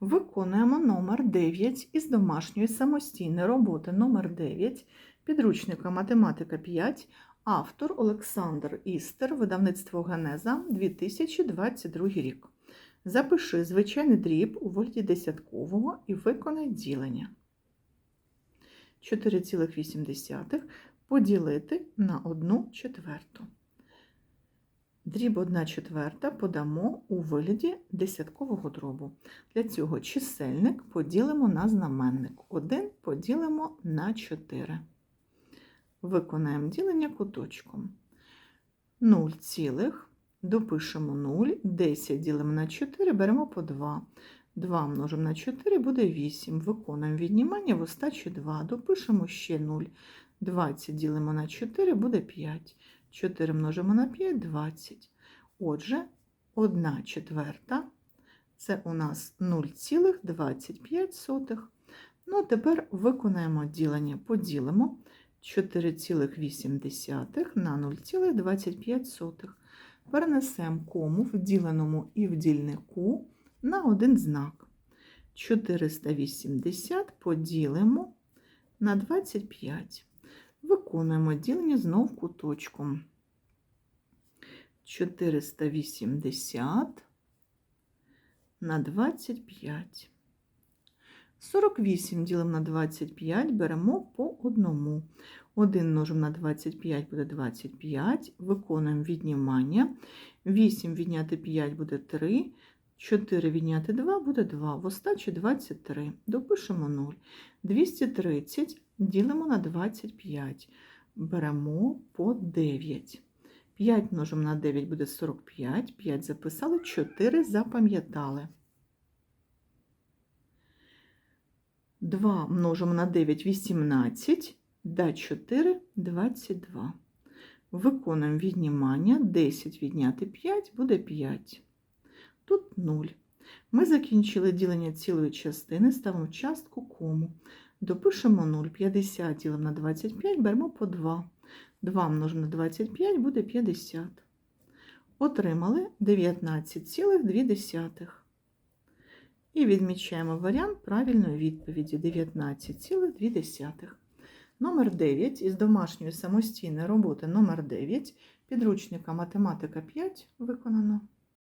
Виконуємо номер 9 із домашньої самостійної роботи номер 9 підручника Математика 5, автор Олександр Істер, видавництво Генеза 2022 рік. Запиши звичайний дріб у вигляді десяткового і виконай ділення. 4,8 поділити на 1 четверту. Дріб 1 четверта подамо у вигляді десяткового дробу. Для цього чисельник поділимо на знаменник. 1 поділимо на 4. Виконаємо ділення куточком. 0 цілих, допишемо 0, 10 ділимо на 4, беремо по 2. 2 множимо на 4 буде 8. Виконуємо віднімання в остачі 2. Допишемо ще 0. 20 ділимо на 4 буде 5. 4 множимо на 5 20. Отже, 1 четверта це у нас 0,25. Ну, тепер виконаємо ділення. Поділимо 4,8 на 0,25. Перенесемо кому в діленому і в дільнику на один знак. 480 поділимо на 25. Виконуємо ділення знов куточком. 480 на 25. 48 ділимо на 25, беремо по одному. 1 множимо на 25 буде 25. Виконуємо віднімання. 8 відняти 5 буде 3. 4 відняти 2 буде 2. В остачі 23. Допишемо 0. 230 ділимо на 25. Беремо по 9. 5 множимо на 9 буде 45. 5 записали, 4 запам'ятали. 2 множимо на 9 18. Да 4 22. Виконуємо віднімання. 10 відняти 5 буде 5. Тут 0. Ми закінчили ділення цілої частини, ставимо частку кому. Допишемо 0. 50 ділимо на 25, беремо по 2. 2 множимо на 25 буде 50. Отримали 19,2. І відмічаємо варіант правильної відповіді 19,2. Номер 9 із домашньої самостійної роботи номер 9 підручника Математика 5 виконано.